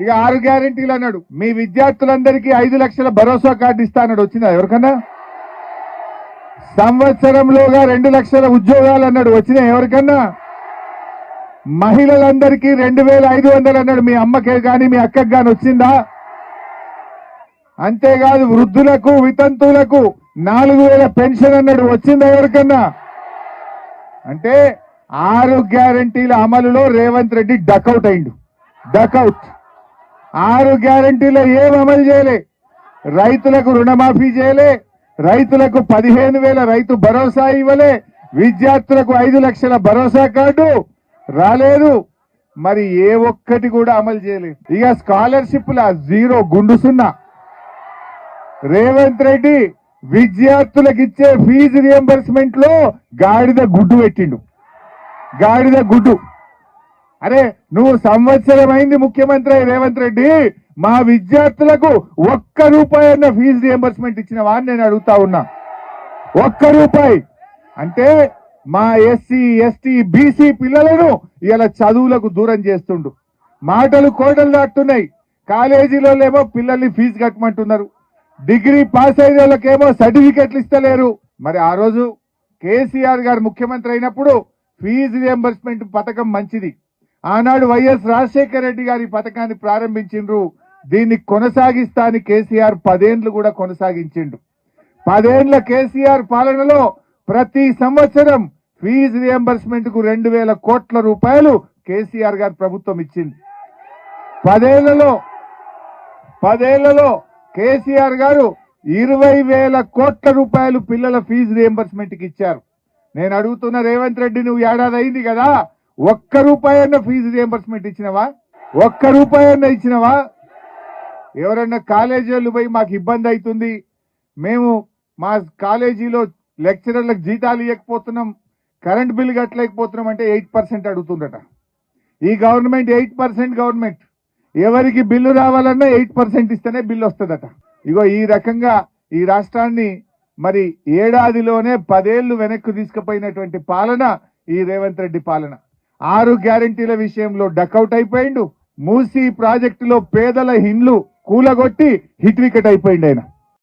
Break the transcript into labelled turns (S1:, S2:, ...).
S1: ఇక ఆరు గ్యారెంటీలు అన్నాడు. మీ విద్యార్థులందరికీ ఐదు లక్షల భరోసా కార్డు ఇస్తా అన్నాడు. వచ్చిందా ఎవరికన్నా? సంవత్సరంలోగా రెండు లక్షల ఉద్యోగాలు అన్నాడు. వచ్చినాయి ఎవరికన్నా? మహిళలందరికీ రెండు వేల ఐదు వందలు అన్నాడు. మీ అమ్మకే కానీ మీ అక్కకి కానీ వచ్చిందా? అంతేకాదు వృద్ధులకు వితంతువులకు నాలుగు వేల పెన్షన్ అన్నాడు. వచ్చిందా ఎవరికన్నా? అంటే ఆరు గ్యారంటీల అమలులో రేవంత్ రెడ్డి డకౌట్ అయిండు. డకౌట్ ఆరు గ్యారంటీలో ఏం అమలు చేయలే? రైతులకు రుణమాఫీ చేయలే. రైతులకు పదిహేను వేల రైతు భరోసా ఇవ్వలే. విద్యార్థులకు ఐదు లక్షల భరోసా కార్డు రాలేదు. మరి ఏ ఒక్కటి కూడా అమలు చేయలేదు ఇక స్కాలర్షిప్ల జీరో గుండు సున్నా. రేవంత్ రెడ్డి విద్యార్థులకు ఇచ్చే ఫీజు రియంబర్స్మెంట్లో గాడిద గుడ్డు పెట్టిండు. గాడిద గుడ్డు. అరే నువ్వు సంవత్సరం అయింది ముఖ్యమంత్రి అయి రేవంత్ రెడ్డి. మా విద్యార్థులకు ఒక్క రూపాయి అన్న ఫీజు రియంబర్స్మెంట్ ఇచ్చినవా అని నేను అడుగుతా ఉన్నా. ఒక్క రూపాయి. అంటే మా ఎస్సీ ఎస్టీ బీసీ పిల్లలను ఇలా చదువులకు దూరం చేస్తుండు. మాటలు కోటలు దాటుతున్నాయి. కాలేజీలలో ఏమో పిల్లల్ని ఫీజు కట్టమంటున్నారు. డిగ్రీ పాస్ అయిన వాళ్ళకేమో సర్టిఫికెట్లు ఇస్తలేరు. మరి ఆ రోజు కేసీఆర్ గారు ముఖ్యమంత్రి అయినప్పుడు ఫీజు రియంబర్స్మెంట్ పథకం మంచిది. ఆనాడు వైఎస్ రాజశేఖర రెడ్డి గారి పథకాన్ని ప్రారంభించిండ్రు. దీన్ని కొనసాగిస్తా అని కేసీఆర్ పదేండ్లు కూడా కొనసాగించిండు. పదేండ్ల కేసీఆర్ పాలనలో ప్రతి సంవత్సరం ఫీజు రియంబర్స్మెంట్కు రెండు వేల కోట్ల రూపాయలు కేసీఆర్ గారు ప్రభుత్వం ఇచ్చింది. పదేళ్ళలో పదేళ్ళలో కేసీఆర్ గారు ఇరవై వేల కోట్ల రూపాయలు పిల్లల ఫీజు రియంబర్స్మెంట్కి ఇచ్చారు. నేను అడుగుతున్న రేవంత్ రెడ్డి నువ్వు ఏడాది అయింది కదా ఒక్క రూపాయి ఫీజు రియంబర్స్మెంట్ ఇచ్చినవా? ఒక్క రూపాయి అన్న ఇచ్చినవా? ఎవరన్నా కాలేజీ వాళ్ళు పోయి మాకు ఇబ్బంది అవుతుంది. మేము మా కాలేజీలో లెక్చరర్లకు జీతాలు ఇవ్వకపోతున్నాం కరెంట్ బిల్ కట్టలేకపోతున్నాం అంటే ఎయిట్ పర్సెంట్ అడుగుతుందట. ఈ గవర్నమెంట్ ఎయిట్ పర్సెంట్ గవర్నమెంట్. ఎవరికి బిల్లు రావాలన్నా ఎయిట్ పర్సెంట్ ఇస్తేనే బిల్లు వస్తుందట. ఇగో ఈ రకంగా ఈ రాష్ట్రాన్ని మరి ఏడాదిలోనే పదేళ్ళు వెనక్కు తీసుకుపోయినటువంటి పాలన ఈ రేవంత్ రెడ్డి పాలన. ఆరు గ్యారంటీల విషయంలో డకౌట్ అయిపోయిండు. మూసీ ప్రాజెక్టులో పేదల హిండ్లు కూలగొట్టి హిట్ వికెట్ అయిపోయిండు ఆయన.